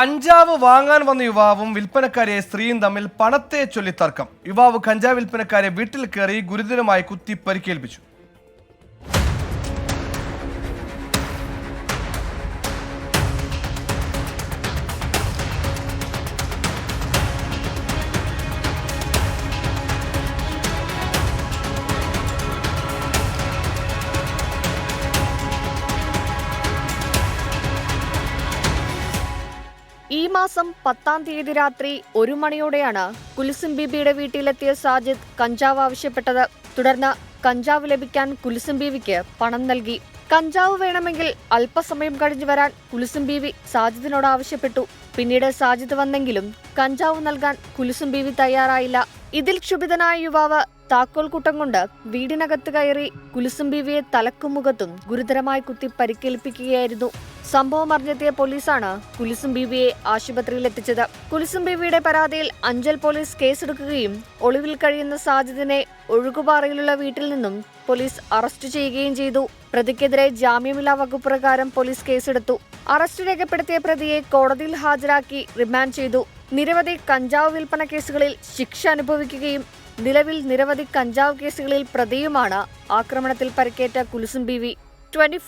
കഞ്ചാവ് വാങ്ങാൻ വന്ന യുവാവും വിൽപ്പനക്കാരെ സ്ത്രീയും തമ്മിൽ പണത്തെ ചൊല്ലി തർക്കം യുവാവ് കഞ്ചാവ് വിൽപ്പനക്കാരെ വീട്ടിൽ കയറി ഗുരുതരമായി കുത്തി പരിക്കേൽപ്പിച്ചു ഈ മാസം പത്താം തീയതി രാത്രി ഒരു മണിയോടെയാണ് കുൽസും ബീബിയുടെ വീട്ടിലെത്തിയ സാജിദ് കഞ്ചാവ് ആവശ്യപ്പെട്ടത്. തുടർന്ന് കഞ്ചാവ് ലഭിക്കാൻ കുൽസും ബീവിക്ക് പണം നൽകി. കഞ്ചാവ് വേണമെങ്കിൽ അല്പസമയം കഴിഞ്ഞു വരാൻ കുൽസും ബീവി സാജിദിനോട് ആവശ്യപ്പെട്ടു. പിന്നീട് സാജിദ് വന്നെങ്കിലും കഞ്ചാവ് നൽകാൻ കുൽസും ബീവി തയ്യാറായില്ല. ഇതിൽ ക്ഷുഭിതനായ യുവാവ് താക്കോൽ കൂട്ടം കൊണ്ട് വീടിനകത്ത് കയറി കുലുസും ബീവിയെ തലക്കും മുഖത്തും ഗുരുതരമായി കുത്തി പരിക്കേൽപ്പിക്കുകയായിരുന്നു. സംഭവം അറിഞ്ഞെത്തിയ പോലീസാണ് കുലിസും ബീവിയെ ആശുപത്രിയിൽ എത്തിച്ചത്. കുലിസും ബീവിയുടെ പരാതിയിൽ അഞ്ചൽ പോലീസ് കേസെടുക്കുകയും ഒളിവിൽ കഴിയുന്ന സാജിദിനെ ഒഴുകുപാറയിലുള്ള വീട്ടിൽ നിന്നും പോലീസ് അറസ്റ്റ് ചെയ്യുകയും ചെയ്തു. പ്രതിക്കെതിരെ ജാമ്യമില്ലാ വകുപ്പ് പ്രകാരം പോലീസ് കേസെടുത്തു. അറസ്റ്റ് രേഖപ്പെടുത്തിയ പ്രതിയെ കോടതിയിൽ ഹാജരാക്കി റിമാൻഡ് ചെയ്തു. നിരവധി കഞ്ചാവ് വിൽപ്പന കേസുകളിൽ ശിക്ഷ അനുഭവിക്കുകയും നിലവിൽ നിരവധി കഞ്ചാവ് കേസുകളിൽ പ്രതിയുമാണ് ആക്രമണത്തിൽ പരിക്കേറ്റ കുലുസും ബി വി ട്വന്റി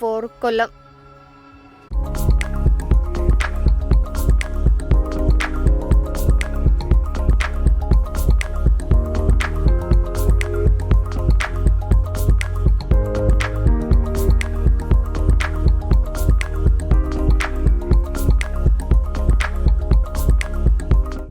കൊല്ലം.